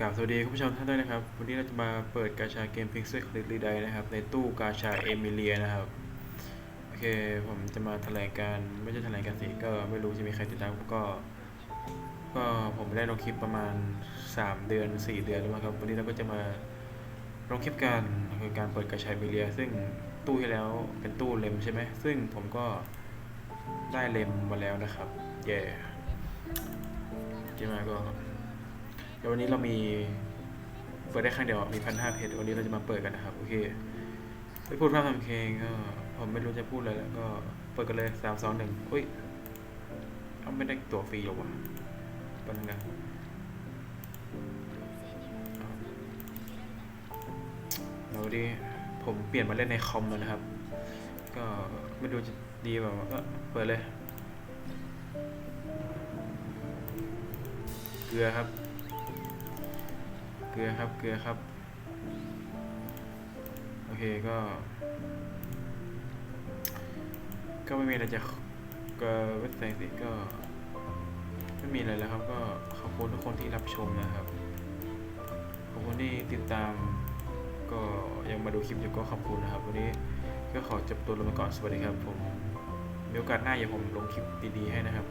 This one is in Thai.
กราบสวัสดีคุณผู้ชมท่านด้วยนะครับ วันนี้เราจะมาเปิดกาชาเกม Pixel Click r e d i นะครับ ในตู้กาชาเอมิเลียนะครับ โอเค ผมจะมาแถลงการไม่ใช่แถลงการสิก็ไม่รู้จะมีใครติดตามก็ ก็ผมได้ลงคลิปประมาณ 3 เดือน 4 เดือนแล้วมั้งครับ วันนี้เราก็จะมาลงคลิปกันคือการเปิดกาชาเอมิเลีย ซึ่งตู้ที่แล้วเป็นตู้เลมใช่ไหมซึ่งผมก็ได้เลมมาแล้วนะครับเย่ใช่ไหมก็ ดี๋ยววันนี้เรามีเปิดได้ครั้งเดียวมีพันห้าเพจวันนี้เราจะมาเปิดกันนะครับโอเคไม่พูดพร่ำทำเพลงก็ผมไม่รู้จะพูดอะไรแล้วก็เปิดกันเลยสามสองหนึ่งอุ้ยเอาไม่ได้ตั๋วฟรีหรอวะแปันงนะเราดีผมเปลี่ยนมาเล่นในคอมแล้วนะครับ ก็ไม่รู้จะดีแบบว่าก็เปิดเลย เกลือครับ เกลือครับ เกลือครับ โอเคก็ ก็ไม่มีอะไรจะก็เว็บไซต์สิก็ ไม่มีอะไรแล้วครับ ก็ขอบคุณทุกคนที่รับชมนะครับขอบคุณที่ติดตาม ก็ยังมาดูคลิปอยู่ก็ขอบคุณนะครับ วันนี้ก็ขอจบตัวลงมาก่อนสวัสดีครับผมมีโอกาสหน้าอย่าผมลงคลิปดีๆให้นะครับ